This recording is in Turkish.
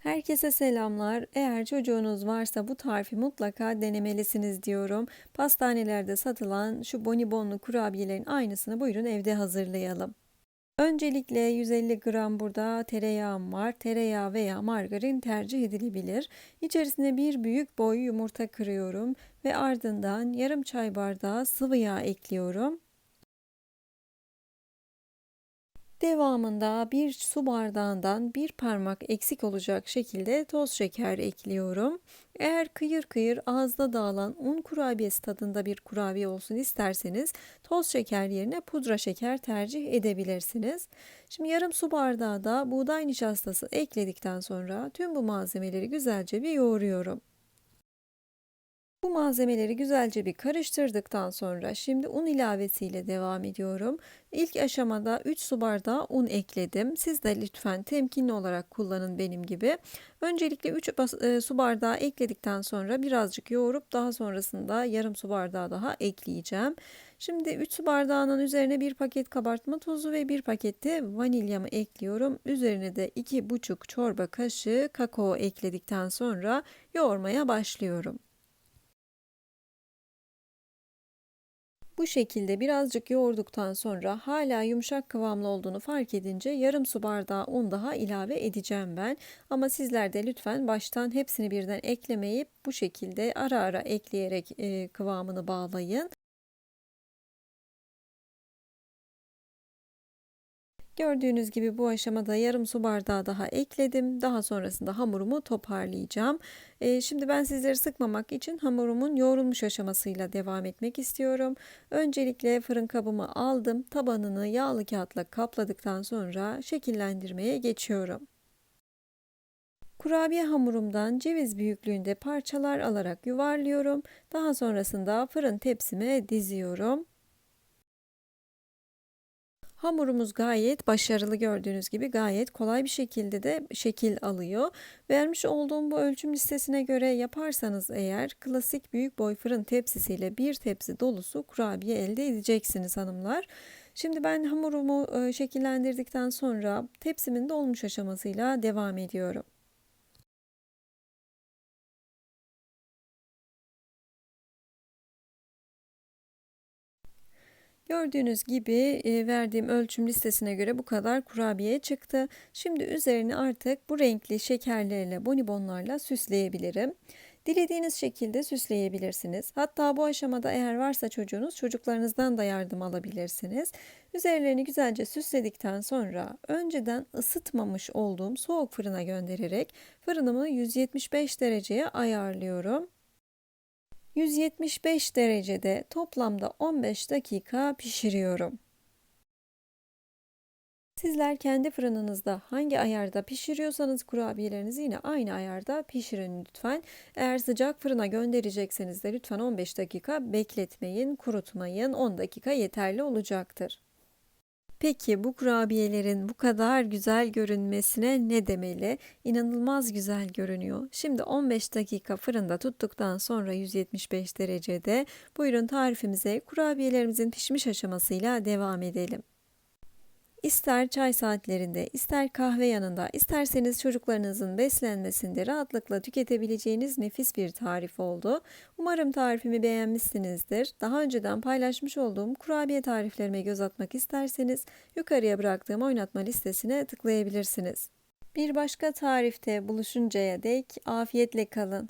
Herkese selamlar. Eğer çocuğunuz varsa bu tarifi mutlaka denemelisiniz diyorum. Pastanelerde satılan şu bonibonlu kurabiyelerin aynısını buyurun evde hazırlayalım. Öncelikle 150 gram burada tereyağım var. Tereyağı veya margarin tercih edilebilir. İçerisine bir büyük boy yumurta kırıyorum ve ardından yarım çay bardağı sıvı yağ ekliyorum. Devamında bir su bardağından bir parmak eksik olacak şekilde toz şeker ekliyorum. Eğer kıyır kıyır ağızda dağılan un kurabiyesi tadında bir kurabiye olsun isterseniz toz şeker yerine pudra şeker tercih edebilirsiniz. Şimdi yarım su bardağı da buğday nişastası ekledikten sonra tüm bu malzemeleri güzelce bir yoğuruyorum. Bu malzemeleri güzelce bir karıştırdıktan sonra şimdi un ilavesiyle devam ediyorum. İlk aşamada 3 su bardağı un ekledim. Siz de lütfen temkinli olarak kullanın benim gibi. Öncelikle 3 e, su bardağı ekledikten sonra birazcık yoğurup daha sonrasında yarım su bardağı daha ekleyeceğim. Şimdi 3 su bardağının üzerine bir paket kabartma tozu ve bir pakette vanilyamı ekliyorum. Üzerine de 2,5 çorba kaşığı kakao ekledikten sonra yoğurmaya başlıyorum. Bu şekilde birazcık yoğurduktan sonra hala yumuşak kıvamlı olduğunu fark edince yarım su bardağı un daha ilave edeceğim ben. Ama sizler de lütfen baştan hepsini birden eklemeyip bu şekilde ara ara ekleyerek kıvamını bağlayın. Gördüğünüz gibi bu aşamada yarım su bardağı daha ekledim. Daha sonrasında hamurumu toparlayacağım. Ee, şimdi ben sizleri sıkmamak için hamurumun yoğrulmuş aşamasıyla devam etmek istiyorum. Öncelikle fırın kabımı aldım. Tabanını yağlı kağıtla kapladıktan sonra şekillendirmeye geçiyorum. Kurabiye hamurumdan ceviz büyüklüğünde parçalar alarak yuvarlıyorum. Daha sonrasında fırın tepsime diziyorum. Hamurumuz gayet başarılı gördüğünüz gibi gayet kolay bir şekilde de şekil alıyor. Vermiş olduğum bu ölçüm listesine göre yaparsanız eğer klasik büyük boy fırın tepsisiyle bir tepsi dolusu kurabiye elde edeceksiniz hanımlar. Şimdi ben hamurumu e, şekillendirdikten sonra tepsimin dolmuş aşamasıyla devam ediyorum. Gördüğünüz gibi e, verdiğim ölçüm listesine göre bu kadar kurabiye çıktı. Şimdi üzerini artık bu renkli şekerlerle, bonibonlarla süsleyebilirim. Dilediğiniz şekilde süsleyebilirsiniz. Hatta bu aşamada eğer varsa çocuğunuz çocuklarınızdan da yardım alabilirsiniz. Üzerlerini güzelce süsledikten sonra önceden ısıtmamış olduğum soğuk fırına göndererek fırınımı 175 dereceye ayarlıyorum. 175 derecede toplamda 15 dakika pişiriyorum. Sizler kendi fırınınızda hangi ayarda pişiriyorsanız kurabiyelerinizi yine aynı ayarda pişirin lütfen. Eğer sıcak fırına gönderecekseniz de lütfen 15 dakika bekletmeyin, kurutmayın. 10 dakika yeterli olacaktır. Peki bu kurabiyelerin bu kadar güzel görünmesine ne demeli? İnanılmaz güzel görünüyor. Şimdi 15 dakika fırında tuttuktan sonra 175 derecede buyurun tarifimize kurabiyelerimizin pişmiş aşamasıyla devam edelim. İster çay saatlerinde, ister kahve yanında, isterseniz çocuklarınızın beslenmesinde rahatlıkla tüketebileceğiniz nefis bir tarif oldu. Umarım tarifimi beğenmişsinizdir. Daha önceden paylaşmış olduğum kurabiye tariflerime göz atmak isterseniz yukarıya bıraktığım oynatma listesine tıklayabilirsiniz. Bir başka tarifte buluşuncaya dek afiyetle kalın.